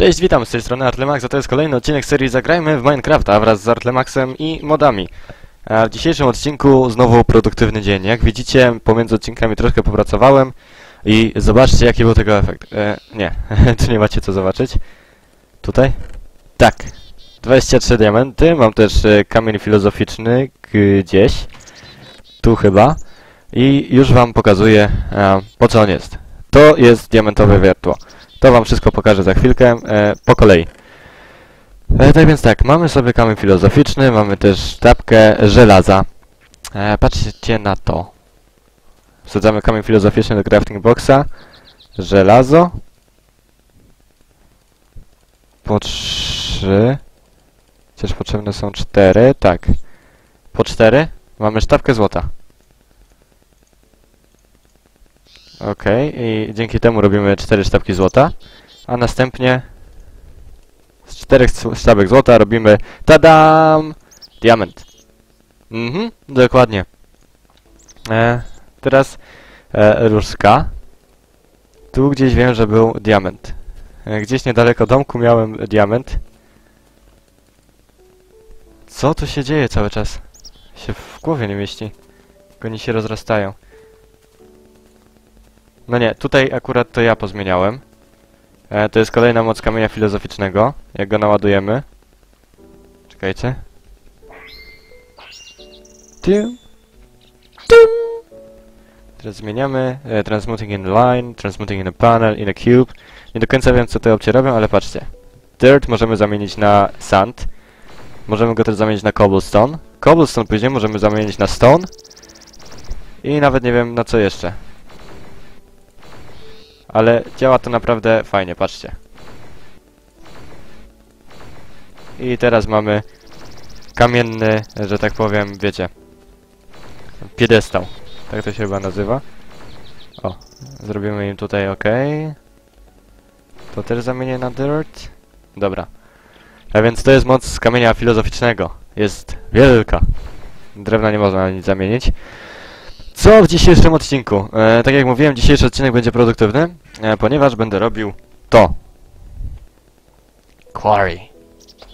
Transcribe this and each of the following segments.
Cześć, witam z tej strony Artlemax, a to jest kolejny odcinek serii Zagrajmy w Minecrafta wraz z Artlemaxem i modami. A w dzisiejszym odcinku znowu produktywny dzień. Jak widzicie, pomiędzy odcinkami troszkę popracowałem i zobaczcie jaki był tego efekt. E, nie, tu nie macie co zobaczyć. Tutaj? Tak. 23 diamenty, mam też e, kamień filozoficzny gdzieś. Tu chyba. I już wam pokazuję e, po co on jest. To jest diamentowe wiertło. To wam wszystko pokażę za chwilkę, e, po kolei. E, tak więc tak, mamy sobie kamień filozoficzny, mamy też sztabkę żelaza. E, patrzcie na to. Wsadzamy kamień filozoficzny do crafting boxa. Żelazo. Po trzy. Chociaż potrzebne są cztery, tak. Po cztery. Mamy sztabkę złota. Okej, i dzięki temu robimy 4 sztabki złota, a następnie z 4 sztabek złota robimy tadam! Diament. Mhm, dokładnie. E, teraz e, różka. Tu gdzieś wiem, że był diament. E, gdzieś niedaleko domku miałem diament. Co tu się dzieje cały czas? Się w głowie nie mieści. Jak oni się rozrastają. No nie, tutaj akurat to ja pozmieniałem. E, to jest kolejna moc kamienia filozoficznego. Jak go naładujemy. Czekajcie. Tiu. Tum. Teraz zmieniamy. E, transmuting in line, transmuting in a panel, in a cube. Nie do końca wiem co te opcje robią, ale patrzcie. Dirt możemy zamienić na sand. Możemy go też zamienić na cobblestone. Cobblestone później możemy zamienić na stone. I nawet nie wiem na co jeszcze. Ale działa to naprawdę fajnie, patrzcie. I teraz mamy kamienny, że tak powiem, wiecie, piedestał. Tak to się chyba nazywa. O, zrobimy im tutaj OK. To też zamienię na dirt. Dobra. A więc to jest moc kamienia filozoficznego. Jest wielka. Drewna nie można nic zamienić. Co w dzisiejszym odcinku? E, tak jak mówiłem, dzisiejszy odcinek będzie produktywny, e, ponieważ będę robił to. Quarry.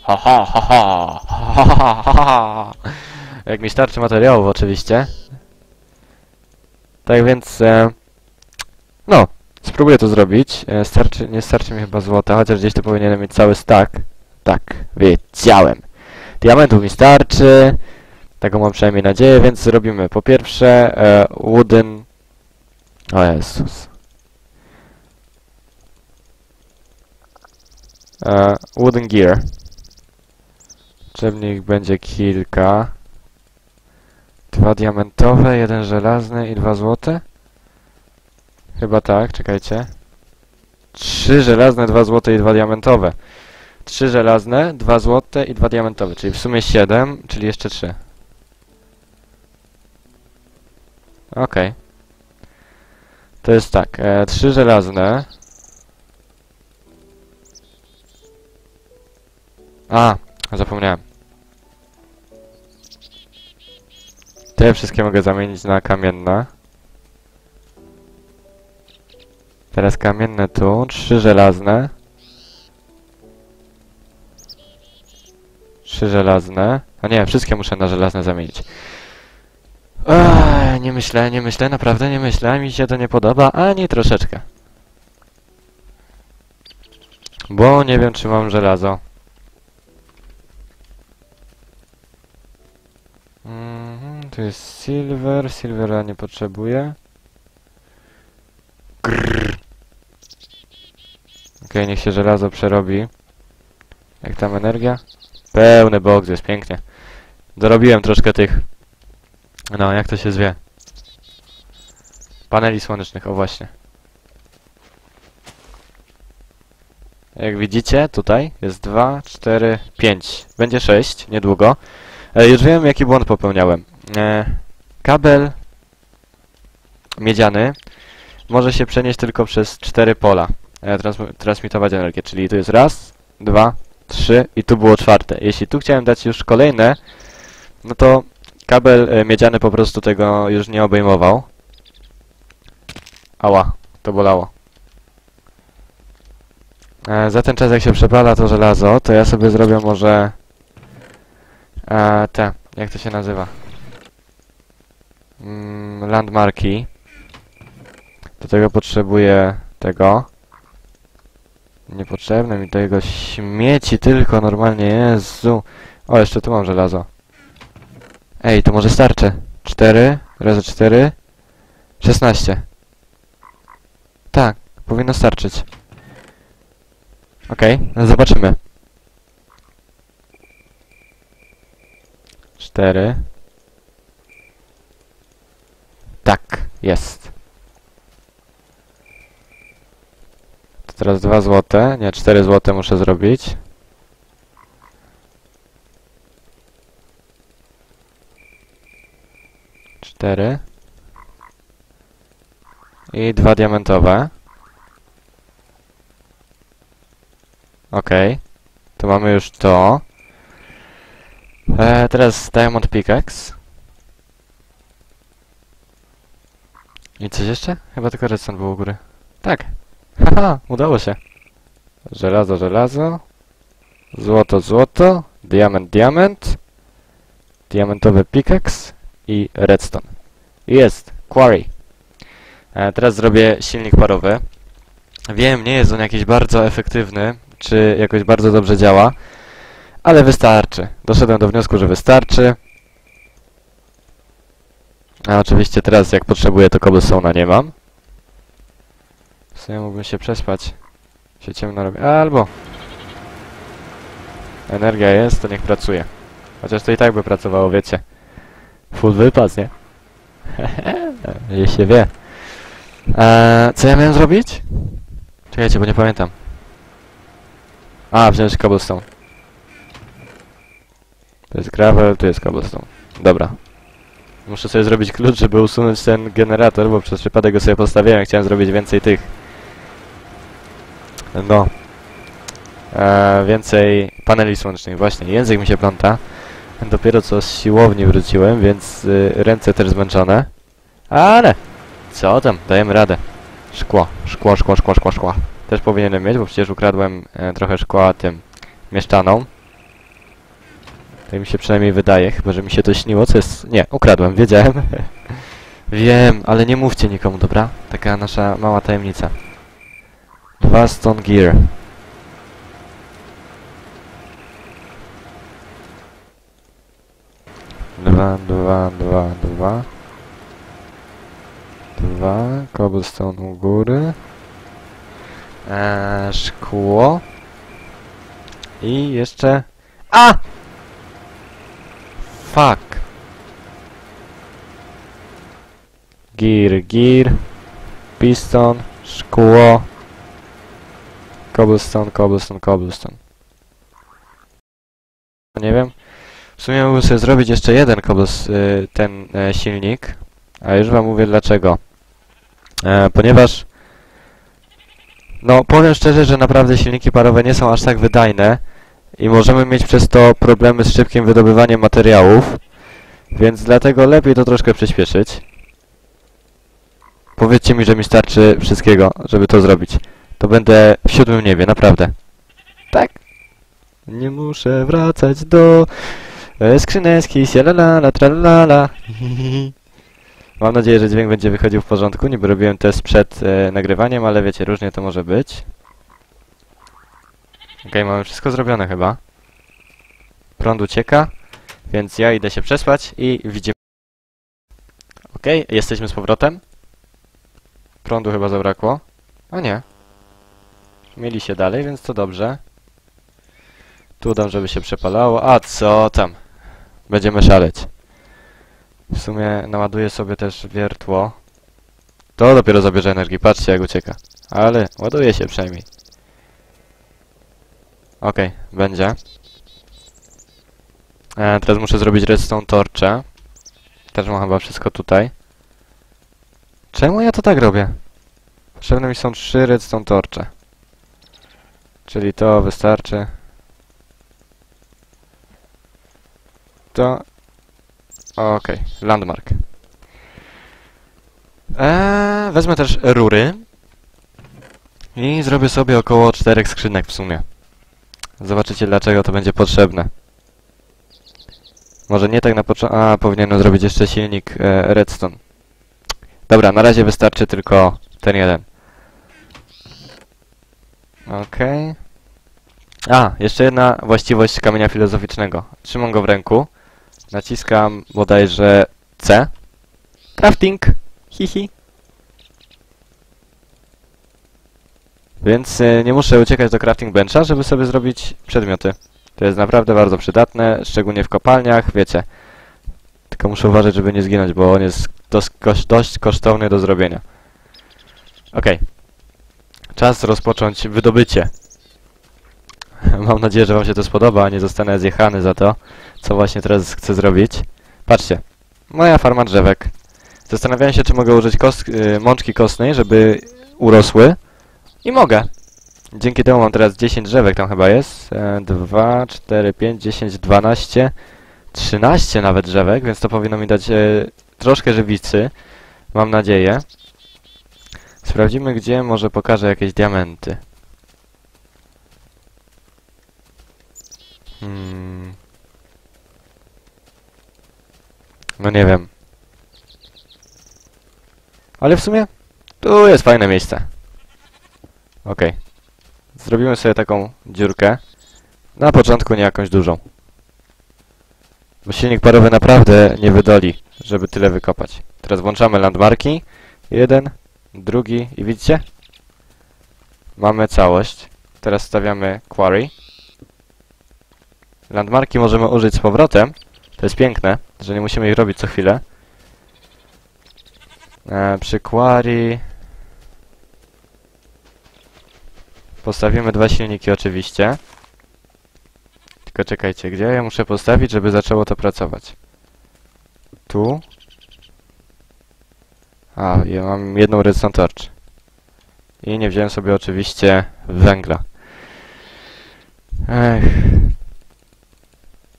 Ha ha ha ha ha ha ha ha Jak mi starczy materiałów oczywiście. Tak więc, e, no, spróbuję to zrobić. E, starczy, nie starczy mi chyba złota, chociaż gdzieś tu powinienem mieć cały stack. Tak, wiedziałem. Diamentów mi starczy. Taką mam przynajmniej nadzieję, więc zrobimy po pierwsze e, wooden... O Jezus. E, wooden gear. Potrzebnie ich będzie kilka. Dwa diamentowe, jeden żelazny i dwa złote? Chyba tak, czekajcie. Trzy żelazne, dwa złote i dwa diamentowe. Trzy żelazne, dwa złote i dwa diamentowe, czyli w sumie siedem, czyli jeszcze trzy. Okej. To jest tak, e, trzy żelazne. A, zapomniałem. Te wszystkie mogę zamienić na kamienne. Teraz kamienne tu, trzy żelazne. Trzy żelazne. A nie, wszystkie muszę na żelazne zamienić. Ech, nie myślę, nie myślę, naprawdę nie myślę, mi się to nie podoba, ani troszeczkę. Bo nie wiem, czy mam żelazo. Mhm, tu jest silver, silvera nie potrzebuję. Grrr. Okej, niech się żelazo przerobi. Jak tam energia? Pełny box, jest pięknie. Dorobiłem troszkę tych no, jak to się zwie? Paneli słonecznych, o właśnie. Jak widzicie, tutaj jest 2, 4, 5. Będzie 6 niedługo. E, już wiem, jaki błąd popełniałem. E, kabel miedziany może się przenieść tylko przez 4 pola. E, trans transmitować energię, czyli tu jest raz, dwa, trzy i tu było czwarte. Jeśli tu chciałem dać już kolejne, no to Kabel e, miedziany po prostu tego już nie obejmował. Ała, to bolało. E, za ten czas jak się przepala to żelazo, to ja sobie zrobię może... E, te, jak to się nazywa? Mm, landmarki. Do tego potrzebuję tego. Niepotrzebne mi tego śmieci tylko normalnie, Jezu. O, jeszcze tu mam żelazo. Ej, to może starczy. 4 razy 4 16. Tak, powinno starczyć. Okej, no zobaczymy. 4 Tak, jest. To teraz 2 złote, nie, 4 złote muszę zrobić. Cztery. I dwa diamentowe. Okej. Tu mamy już to. E, teraz Diamond Pickaxe. I coś jeszcze? Chyba tylko redstone był u góry. Tak. Haha, udało się. Żelazo, żelazo. Złoto, złoto. Diament, diament. Diamentowy pickaxe. I redstone. Jest. Quarry. E, teraz zrobię silnik parowy. Wiem, nie jest on jakiś bardzo efektywny, czy jakoś bardzo dobrze działa, ale wystarczy. Doszedłem do wniosku, że wystarczy. A oczywiście teraz jak potrzebuję to cobblestone'a nie mam. W sumie mógłbym się przespać. Się ciemno robi. Albo... Energia jest, to niech pracuje. Chociaż to i tak by pracowało, wiecie. Full wypas, nie? Hehe, się wie. Eee, co ja miałem zrobić? Czekajcie, bo nie pamiętam. A, wziąć cobblestone. To jest gravel, tu jest cobblestone. Dobra. Muszę sobie zrobić klucz, żeby usunąć ten generator, bo przez przypadek go sobie postawiłem, chciałem zrobić więcej tych. No. Eee, więcej paneli słonecznych, właśnie. Język mi się pląta. Dopiero co z siłowni wróciłem, więc y, ręce też zmęczone. Ale! Co tam? Dajemy radę. Szkło, szkło, szkło, szkło, szkło, szkło. Też powinienem mieć, bo przecież ukradłem e, trochę szkła tym mieszczaną. Tak mi się przynajmniej wydaje, chyba że mi się to śniło, co jest... Nie, ukradłem, wiedziałem. Wiem, ale nie mówcie nikomu, dobra? Taka nasza mała tajemnica. Dwa stone gear. Dwa, dwa, dwa, dwa. Dwa, cobblestone u góry. Eee, szkło. I jeszcze... A! Fuck. Gear, gear. Piston, szkło. Cobblestone, cobblestone, cobblestone. Nie wiem. W sumie mógłbym sobie zrobić jeszcze jeden cobbles, y, ten e, silnik. A już wam mówię dlaczego. E, ponieważ no, powiem szczerze, że naprawdę silniki parowe nie są aż tak wydajne i możemy mieć przez to problemy z szybkim wydobywaniem materiałów, więc dlatego lepiej to troszkę przyspieszyć. Powiedzcie mi, że mi starczy wszystkiego, żeby to zrobić. To będę w siódmym niebie, naprawdę. Tak? Nie muszę wracać do skrzyneczki, sialalala, tralala. Mam nadzieję, że dźwięk będzie wychodził w porządku. Niby robiłem test przed e, nagrywaniem, ale wiecie, różnie to może być. Okej, mamy wszystko zrobione chyba. Prąd ucieka, więc ja idę się przespać i widzimy... Okej, jesteśmy z powrotem. Prądu chyba zabrakło. A nie. Mieli się dalej, więc to dobrze. Tu dam, żeby się przepalało. A co tam? Będziemy szaleć. W sumie naładuję sobie też wiertło. To dopiero zabierze energii, patrzcie jak ucieka. Ale ładuje się przynajmniej. Okej, będzie. E, teraz muszę zrobić redstone torcze. Też mam chyba wszystko tutaj. Czemu ja to tak robię? Potrzebne mi są trzy redstone torcze. Czyli to wystarczy. To Okej, landmark. Eee, wezmę też rury. I zrobię sobie około czterech skrzynek w sumie. Zobaczycie dlaczego to będzie potrzebne. Może nie tak na początku... A, powinienem zrobić jeszcze silnik e, redstone. Dobra, na razie wystarczy tylko ten jeden. Okej. A, jeszcze jedna właściwość kamienia filozoficznego. Trzymam go w ręku. Naciskam bodajże C. Crafting! Hihi. Więc y, nie muszę uciekać do crafting bencha, żeby sobie zrobić przedmioty. To jest naprawdę bardzo przydatne, szczególnie w kopalniach, wiecie. Tylko muszę uważać, żeby nie zginąć, bo on jest kosz- dość kosztowny do zrobienia. Okej. Czas rozpocząć wydobycie. Mam nadzieję, że wam się to spodoba, a nie zostanę zjechany za to, co właśnie teraz chcę zrobić. Patrzcie. Moja farma drzewek. Zastanawiałem się, czy mogę użyć kos y, mączki kostnej, żeby urosły. I mogę. Dzięki temu mam teraz 10 drzewek, tam chyba jest. E, 2, 4, 5, 10, 12, 13 nawet drzewek, więc to powinno mi dać e, troszkę żywicy. Mam nadzieję. Sprawdzimy, gdzie może pokażę jakieś diamenty. Hmm. No nie wiem. Ale w sumie tu jest fajne miejsce. Okej. Zrobimy sobie taką dziurkę. Na początku nie jakąś dużą. Bo silnik parowy naprawdę nie wydoli, żeby tyle wykopać. Teraz włączamy landmarki. Jeden, drugi i widzicie? Mamy całość. Teraz stawiamy quarry. Landmarki możemy użyć z powrotem. To jest piękne, że nie musimy ich robić co chwilę. E, przy quarry... Postawimy dwa silniki oczywiście. Tylko czekajcie, gdzie ja muszę postawić, żeby zaczęło to pracować? Tu. A, ja mam jedną redstone torch. I nie wziąłem sobie oczywiście węgla. Ech.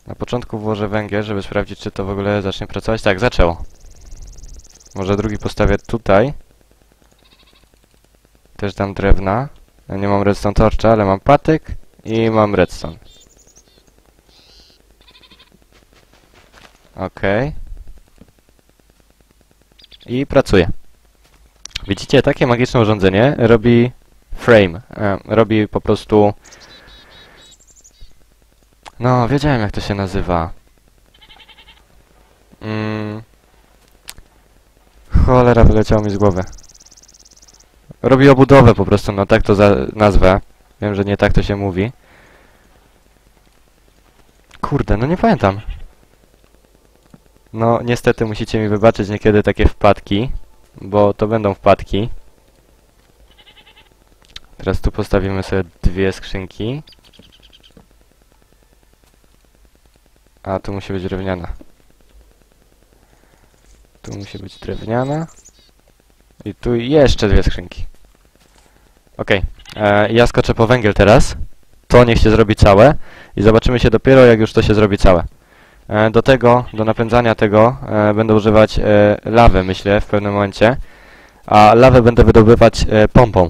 Na początku włożę węgiel, żeby sprawdzić, czy to w ogóle zacznie pracować. Tak, zaczęło. Może drugi postawię tutaj. Też dam drewna. Ja nie mam redstone torcha, ale mam patyk i mam redstone. Okej. I pracuje. Widzicie, takie magiczne urządzenie robi frame. E, robi po prostu... No, wiedziałem jak to się nazywa. Mm. Cholera, wyleciało mi z głowy. Robi obudowę po prostu, no tak to nazwę. Wiem, że nie tak to się mówi. Kurde, no nie pamiętam. No, niestety musicie mi wybaczyć niekiedy takie wpadki, bo to będą wpadki. Teraz tu postawimy sobie dwie skrzynki. A, tu musi być drewniana. Tu musi być drewniana. I tu jeszcze dwie skrzynki. Okej, okay. ja skoczę po węgiel teraz. To niech się zrobi całe. I zobaczymy się dopiero, jak już to się zrobi całe. E, do tego, do napędzania tego e, będę używać e, lawy, myślę, w pewnym momencie. A lawę będę wydobywać e, pompą.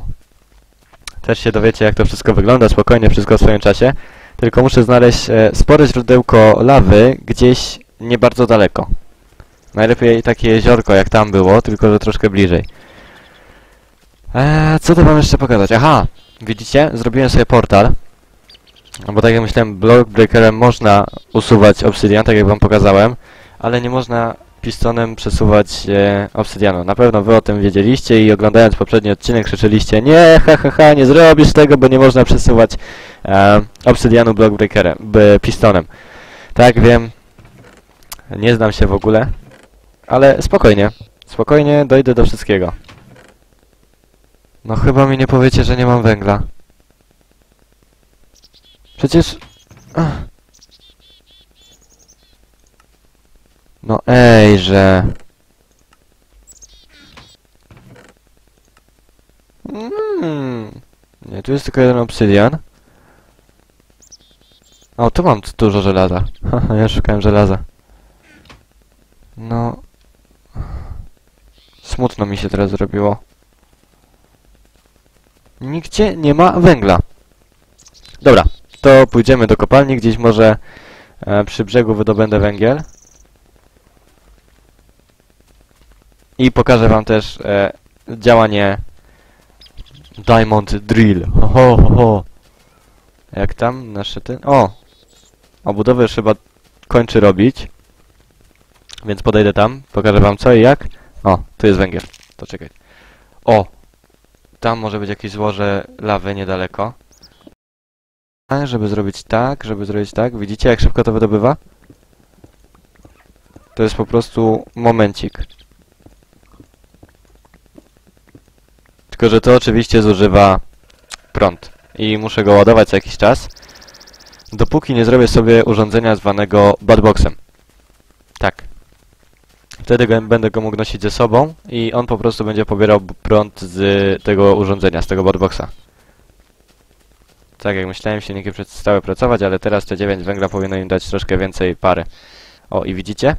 Też się dowiecie, jak to wszystko wygląda, spokojnie, wszystko w swoim czasie. Tylko muszę znaleźć e, spore źródełko lawy gdzieś nie bardzo daleko. Najlepiej takie jeziorko, jak tam było, tylko że troszkę bliżej. Eee, co to wam jeszcze pokazać? Aha! Widzicie? Zrobiłem sobie portal. No bo tak jak myślałem, block breakerem można usuwać obsydian, tak jak wam pokazałem, ale nie można pistonem przesuwać e, obsydianu. Na pewno wy o tym wiedzieliście i oglądając poprzedni odcinek krzyczeliście Nie, ha, ha, ha, nie zrobisz tego, bo nie można przesuwać e, obsydianu block breakerem, b, pistonem. Tak, wiem. Nie znam się w ogóle, ale spokojnie. Spokojnie dojdę do wszystkiego. No chyba mi nie powiecie, że nie mam węgla. Przecież... Ach. No ej, że... Mm. Nie, tu jest tylko jeden obsydian. O, tu mam dużo żelaza. Ja szukałem żelaza. No... Smutno mi się teraz zrobiło. Nigdzie nie ma węgla. Dobra, to pójdziemy do kopalni, gdzieś może e, przy brzegu wydobędę węgiel. I pokażę wam też e, działanie Diamond Drill. Ho, ho, ho. Jak tam nasze ten... O! Obudowę już chyba kończy robić. Więc podejdę tam, pokażę wam co i jak. O, tu jest węgiel. To czekaj. O! Tam może być jakieś złoże lawy niedaleko. A, żeby zrobić tak, żeby zrobić tak. Widzicie jak szybko to wydobywa? To jest po prostu momencik. Tylko, że to oczywiście zużywa prąd. I muszę go ładować co jakiś czas. Dopóki nie zrobię sobie urządzenia zwanego badboxem. Tak. Wtedy go, będę go mógł nosić ze sobą i on po prostu będzie pobierał prąd z tego urządzenia, z tego badboxa. Tak jak myślałem, silniki przestały pracować, ale teraz te 9 węgla powinno im dać troszkę więcej pary. O, i widzicie?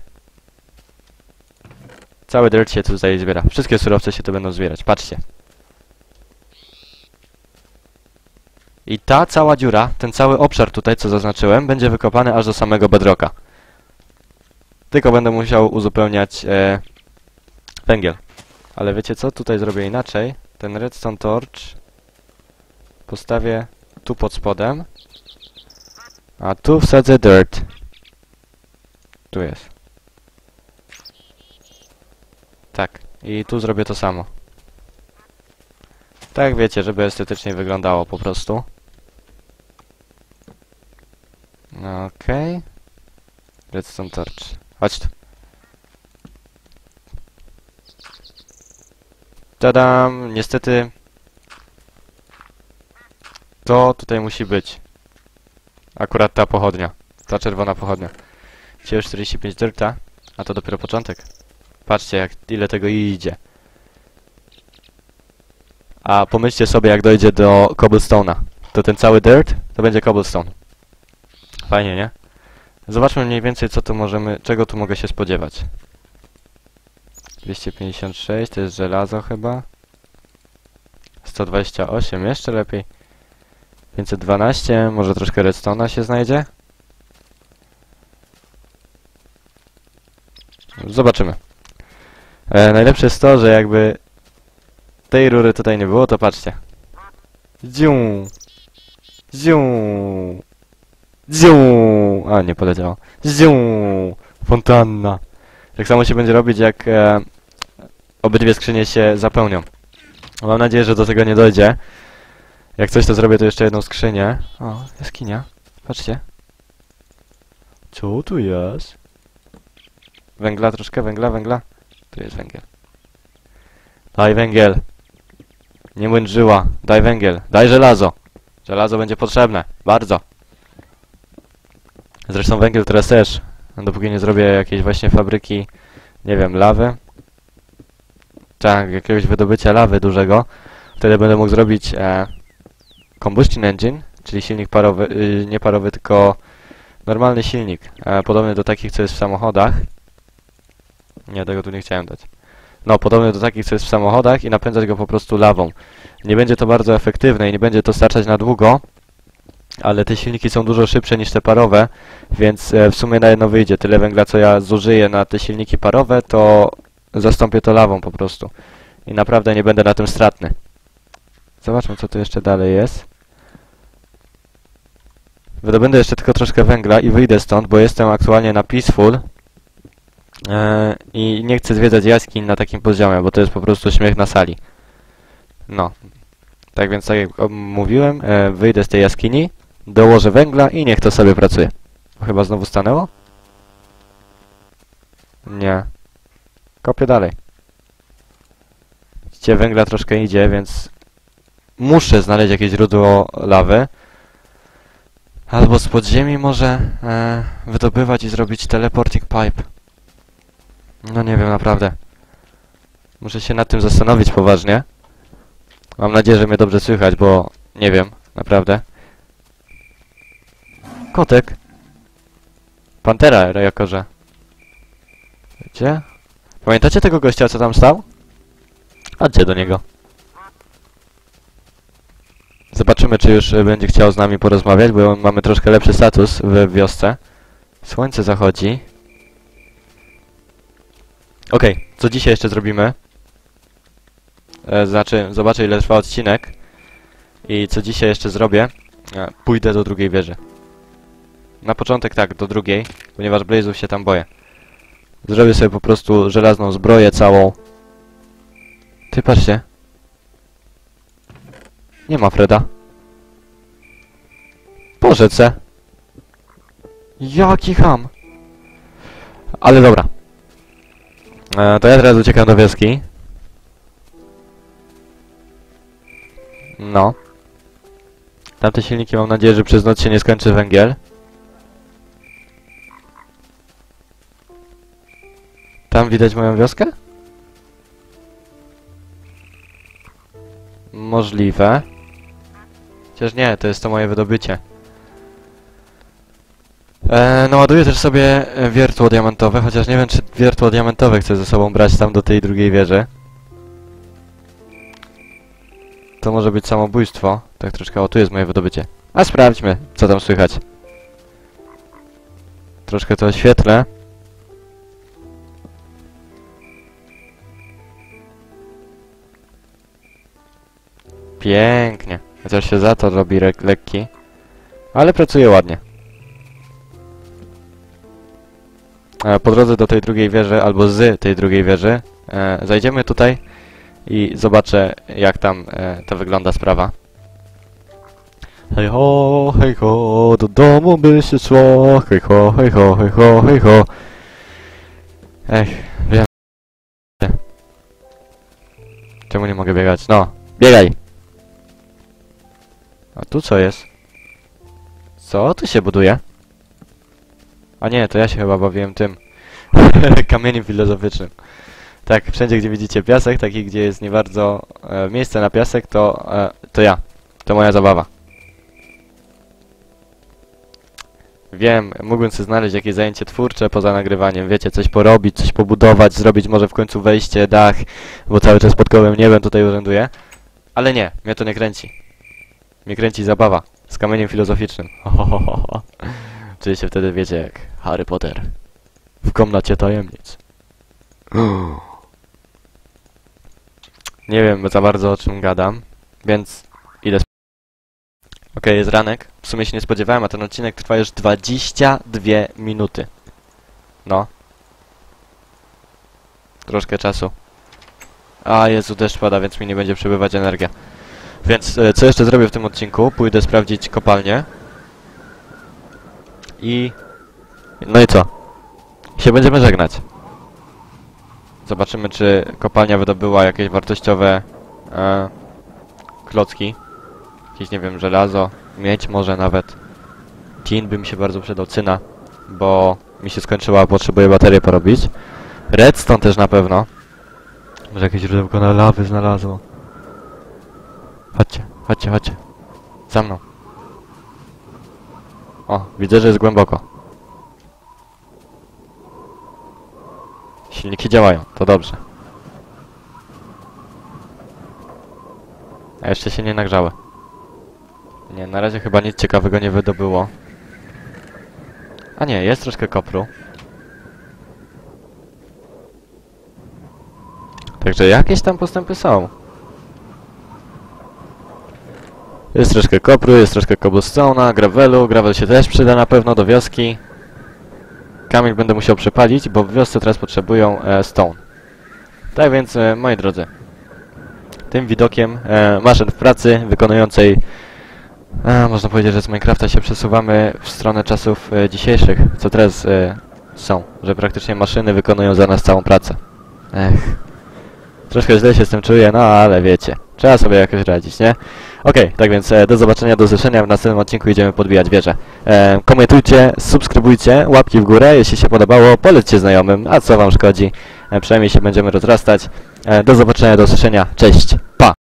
Cały dirt się tutaj zbiera. Wszystkie surowce się tu będą zbierać. Patrzcie. I ta cała dziura, ten cały obszar tutaj, co zaznaczyłem, będzie wykopany aż do samego bedrocka. Tylko będę musiał uzupełniać e, węgiel. Ale wiecie co? Tutaj zrobię inaczej. Ten redstone torch postawię tu pod spodem. A tu wsadzę dirt. Tu jest. Tak. I tu zrobię to samo. Tak wiecie, żeby estetycznie wyglądało po prostu. Okej. Redstone torch. Chodź tu. Tadam! Niestety... To tutaj musi być. Akurat ta pochodnia. Ta czerwona pochodnia. Już 45 dyrta, a to dopiero początek. Patrzcie, jak ile tego idzie. A pomyślcie sobie, jak dojdzie do cobblestone'a. To ten cały dirt, to będzie cobblestone. Fajnie, nie? Zobaczmy mniej więcej, co tu możemy, czego tu mogę się spodziewać. 256, to jest żelazo chyba. 128, jeszcze lepiej. 512, może troszkę redstone'a się znajdzie? Zobaczymy. E, najlepsze jest to, że jakby tej rury tutaj nie było, to patrzcie. Ziu! Ziu! Ziu! A, nie poleciało. Ziu! Fontanna. Tak samo się będzie robić, jak e, obydwie skrzynie się zapełnią. Mam nadzieję, że do tego nie dojdzie. Jak coś, to zrobię tu jeszcze jedną skrzynię. O, jaskinia. Patrzcie. Co tu jest? Węgla, troszkę węgla, węgla. Tu jest węgiel. Daj węgiel. Nie bądź żyła. Daj węgiel. Daj żelazo. Żelazo będzie potrzebne. Bardzo. Zresztą węgiel teraz też. Dopóki nie zrobię jakiejś właśnie fabryki, nie wiem, lawy. Tak, jakiegoś wydobycia lawy dużego. Wtedy będę mógł zrobić e, combustion engine, czyli silnik parowy, y, nie parowy, tylko normalny silnik. E, podobny do takich, co jest w samochodach. Nie, tego tu nie chciałem dać. No, podobny do takich, co jest w samochodach i napędzać go po prostu lawą. Nie będzie to bardzo efektywne i nie będzie to starczać na długo, ale te silniki są dużo szybsze niż te parowe, więc e, w sumie na jedno wyjdzie. Tyle węgla, co ja zużyję na te silniki parowe, to zastąpię to lawą po prostu. I naprawdę nie będę na tym stratny. Zobaczmy, co tu jeszcze dalej jest. Wydobędę jeszcze tylko troszkę węgla i wyjdę stąd, bo jestem aktualnie na Peaceful. E, I nie chcę zwiedzać jaskiń na takim poziomie, bo to jest po prostu śmiech na sali. No. Tak więc, tak jak mówiłem, e, wyjdę z tej jaskini, dołożę węgla i niech to sobie pracuje. Chyba znowu stanęło? Nie. Kopię dalej. Widzicie, węgla troszkę idzie, więc muszę znaleźć jakieś źródło lawy. Albo z podziemi może e, wydobywać i zrobić teleporting pipe. No nie wiem, naprawdę. Muszę się nad tym zastanowić poważnie. Mam nadzieję, że mnie dobrze słychać, bo nie wiem, naprawdę. Kotek. Pantera, jako że. Wiecie? Pamiętacie tego gościa, co tam stał? Chodźcie do niego. Zobaczymy, czy już będzie chciał z nami porozmawiać, bo mamy troszkę lepszy status w wiosce. Słońce zachodzi. Okej, co dzisiaj jeszcze zrobimy? E, znaczy, zobaczę ile trwa odcinek. I co dzisiaj jeszcze zrobię? E, pójdę do drugiej wieży. Na początek tak, do drugiej, ponieważ Blazów się tam boję. Zrobię sobie po prostu żelazną zbroję całą. Ty patrzcie. Nie ma Freda. Po. Jaki ham. Ale dobra. E, to ja teraz uciekam do wioski. No. Tamte silniki mam nadzieję, że przez noc się nie skończy węgiel. Tam widać moją wioskę? Możliwe. Chociaż nie, to jest to moje wydobycie. E, naładuję też sobie e, wiertło diamentowe, chociaż nie wiem, czy wiertło diamentowe chcę ze sobą brać tam do tej drugiej wieży. To może być samobójstwo. Tak troszkę, o tu jest moje wydobycie. A sprawdźmy, co tam słychać. Troszkę to oświetlę. Pięknie. Chociaż się za to robi lekki. Ale pracuje ładnie. E, po drodze do tej drugiej wieży, albo z tej drugiej wieży, e, zajdziemy tutaj i zobaczę, jak tam e, to wygląda sprawa. Hej ho, hej ho, do domu by się szło, hej ho, hej ho, hej ho, hej ho. Ech, wiem. Czemu nie mogę biegać? No, biegaj! A tu co jest? Co tu się buduje? A nie, to ja się chyba bawiłem tym kamieniem filozoficznym. Tak, wszędzie gdzie widzicie piasek, taki gdzie jest nie bardzo e, miejsce na piasek, to, e, to ja. To moja zabawa. Wiem, mógłbym sobie znaleźć jakieś zajęcie twórcze poza nagrywaniem, wiecie, coś porobić, coś pobudować, zrobić może w końcu wejście, dach, bo cały czas pod gołym niebem tutaj urzęduję. Ale nie, mnie to nie kręci. Mnie kręci zabawa z kamieniem filozoficznym. Czyli się wtedy wiecie jak Harry Potter w komnacie tajemnic. Nie wiem za bardzo o czym gadam, więc sp- Okej, jest ranek. W sumie się nie spodziewałem, a ten odcinek trwa już 22 minuty. No. Troszkę czasu. A, Jezu, deszcz pada, więc mi nie będzie przebywać energia. Więc e, co jeszcze zrobię w tym odcinku? Pójdę sprawdzić kopalnię. I... No i co? Się będziemy żegnać. Zobaczymy, czy kopalnia wydobyła jakieś wartościowe e, klocki. Jakieś, nie wiem, żelazo, miedź może nawet. Tin by mi się bardzo przydał, cyna, bo mi się skończyła, potrzebuję baterię porobić. Redstone też na pewno. Może jakieś źródełko na lawy znalazło. Chodźcie, chodźcie, chodźcie. Za mną. O, widzę, że jest głęboko. Silniki działają, to dobrze. A jeszcze się nie nagrzały. Nie, na razie chyba nic ciekawego nie wydobyło. A nie, jest troszkę kopru. Także jakieś tam postępy są. Jest troszkę kopru, jest troszkę cobblestone'a, gravelu, gravel się też przyda na pewno do wioski. Kamień będę musiał przepalić, bo w wiosce teraz potrzebują e, stone. Tak więc, e, moi drodzy, tym widokiem e, maszyn w pracy wykonującej, e, można powiedzieć, że z Minecrafta się przesuwamy w stronę czasów e, dzisiejszych, co teraz e, są, że praktycznie maszyny wykonują za nas całą pracę. Ech, troszkę źle się z tym czuję, no ale wiecie, trzeba sobie jakoś radzić, nie? Okej, tak więc e, do zobaczenia, do usłyszenia. W następnym odcinku idziemy podbijać wieżę. E, komentujcie, subskrybujcie, łapki w górę, jeśli się podobało, polećcie znajomym, a co wam szkodzi. E, przynajmniej się będziemy rozrastać. E, do zobaczenia, do usłyszenia. Cześć, pa!